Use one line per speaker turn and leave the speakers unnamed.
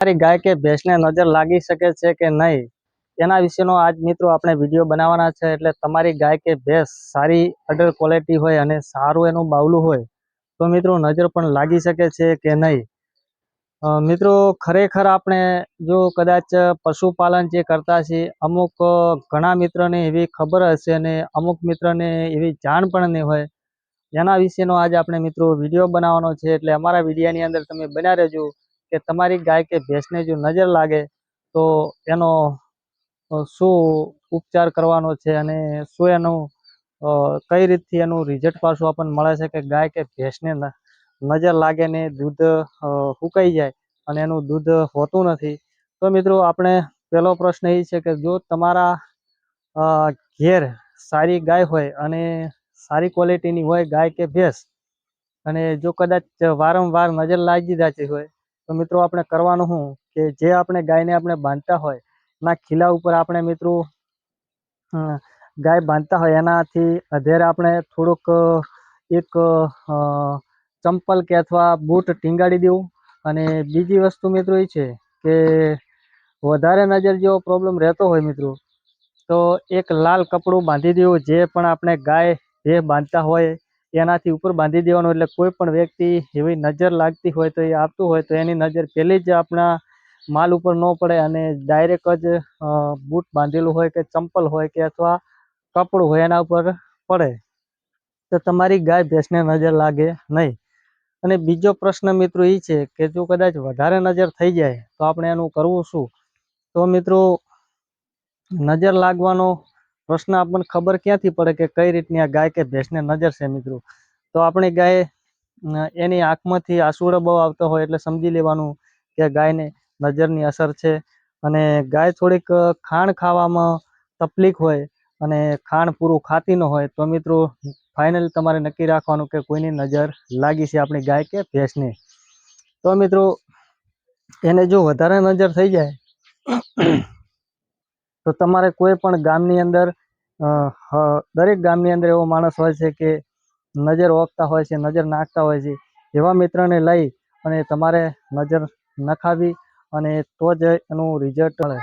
તમારી ગાય કે ભેંસને નજર લાગી શકે છે કે નહીં? તેના વિશેનો આજ મિત્રો આપણે વીડિયો બનાવવાના છે એટલે તમારી ગાય કે ભેંસ સારી અડર ક્વોલિટી હોય અને સારું એનું બાવલું હોય, તો મિત્રો નજર પણ લાગી શકે છે કે નહીં? મિત્રો ખરેખર આપણે જો કદાચ પશુપાલન જે કરતા છીએ, અમુક ઘણા મિત્રોને એવી ખબર હશે અને અમુક મિત્રોને એવી જાણ પણ નહીં હોય. એના વિશેનો આજે આપણે મિત્રો વીડિયો બનાવવાનો છે એટલે અમારા વિડીયાની અંદર તમે બન્યા રહેજો. કે તમારી ગાય કે ભેંસને જો નજર લાગે તો એનો શું ઉપચાર કરવાનો છે અને શું એનું કઈ રીતથી એનું રિઝલ્ટ પાછું આપણને મળે છે કે ગાય કે ભેંસને નજર લાગે ને દૂધ સુકાઈ જાય અને એનું દૂધ હોતું નથી. તો મિત્રો આપણે પહેલો પ્રશ્ન એ છે કે જો તમારા ઘેર સારી ગાય હોય અને સારી ક્વોલિટીની હોય ગાય કે ભેંસ અને જો કદાચ વારંવાર નજર લાગી જતી હોય તો મિત્રો આપણે કરવાનું શું? કે જે આપણે ગાયને આપણે બાંધતા હોય, એના ખીલા ઉપર આપણે મિત્રો ગાય બાંધતા હોય, એનાથી અધેર આપણે થોડુંક, એક ચંપલ કે અથવા બૂટ ટીંગાડી દેવું. અને બીજી વસ્તુ મિત્રો એ છે કે, વધારે નજર જેવો પ્રોબ્લેમ રહેતો હોય મિત્રો, તો એક લાલ કપડું બાંધી દેવું, જે પણ આપણે ગાય જે બાંધતા હોય એનાથી ઉપર બાંધી દેવાનું એટલે કોઈ પણ વ્યક્તિ એવી નજર લાગતી હોય તો એ આપતું હોય તો એની નજર પહેલી જ આપણા માલ ઉપર ન પડે અને ડાયરેક્ટ જ બૂટ બાંધેલું હોય કે ચંપલ હોય કે અથવા કપડું હોય એના ઉપર પડે. તો તમારી ગાય ભેંસને નજર લાગે નહીં. અને બીજો પ્રશ્ન મિત્રો એ છે કે જો કદાચ વધારે નજર થઈ જાય તો આપણે એનું કરવું શું? તો મિત્રો, નજર લાગવાનો પ્રશ્ન આપણને ખબર ક્યાંથી પડે કે કઈ રીતની આ ગાય કે ભેંસને નજર છે મિત્રો? તો આપણી ગાય એની આંખમાંથી આંસુડો બહુ આવતો હોય એટલે સમજી લેવાનું કે ગાયને નજરની અસર છે. અને ગાય થોડીક ખાણ ખાવામાં તકલીફ હોય અને ખાણ પૂરું ખાતી ન હોય, તો મિત્રો ફાઇનલ તમારે નક્કી રાખવાનું કે કોઈની નજર લાગી છે આપણી ગાય કે ભેંસને. તો મિત્રો, એને જો વધારે નજર થઈ જાય તો તમારે કોઈ પણ ગામની અંદર દરેક ગામની અંદર એવો માણસ હોય છે કે નજર ઓકતા હોય છે, નજર નાખતા હોય છે, એવા મિત્રને લઈ અને તમારે નજર નખાવી અને તો જ એનું રિઝલ્ટ મળે.